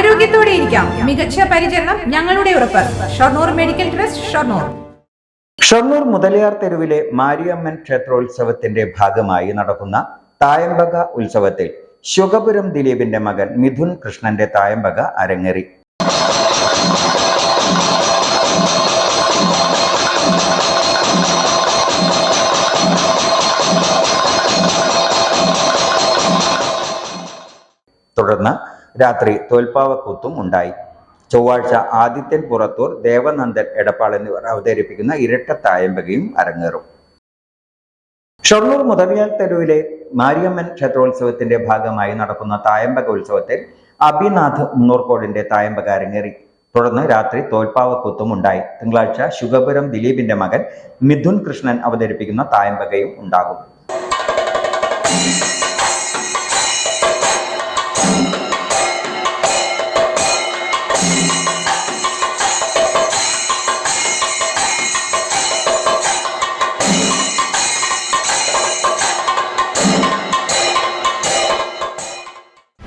ആരോഗ്യത്തോടെ ഇരിക്കാം. മികച്ച പരിചരണം ഞങ്ങളുടെ ഉറപ്പ്. Shoranur medical trust Shoranur. Shoranur Mudaliyar തെരുവിലെ മാരിയമ്മൻ ക്ഷേത്രോത്സവത്തിന്റെ ഭാഗമായി നടക്കുന്ന തായമ്പക ഉത്സവത്തിൽ ശുഗപുരം ദിലീപിന്റെ മകൻ മിഥുൻ കൃഷ്ണന്റെ തായമ്പക അരങ്ങേറി. തുടർന്ന് രാത്രി തോൽപ്പാവക്കൂത്തും ഉണ്ടായി. ചൊവ്വാഴ്ച ആദിത്യൻ പുറത്തൂർ ദേവനന്ദൻ എടപ്പാൾ എന്നിവർ അവതരിപ്പിക്കുന്ന ഇരട്ട തായമ്പകയും അരങ്ങേറും. ഷൊർണൂർ മുതലിയാൽ തെരുവിലെ മാരിയമ്മൻ ക്ഷേത്രോത്സവത്തിന്റെ ഭാഗമായി നടക്കുന്ന തായമ്പക ഉത്സവത്തിൽ അഭിനാഥ് മുന്നൂർക്കോടിന്റെ തായമ്പക അരങ്ങേറി. തുടർന്ന് രാത്രി തോൽപ്പാവക്കൂത്തും ഉണ്ടായി. തിങ്കളാഴ്ച ശുഗപുരം ദിലീപിന്റെ മകൻ മിഥുൻ കൃഷ്ണൻ അവതരിപ്പിക്കുന്ന തായമ്പകയും ഉണ്ടാകും.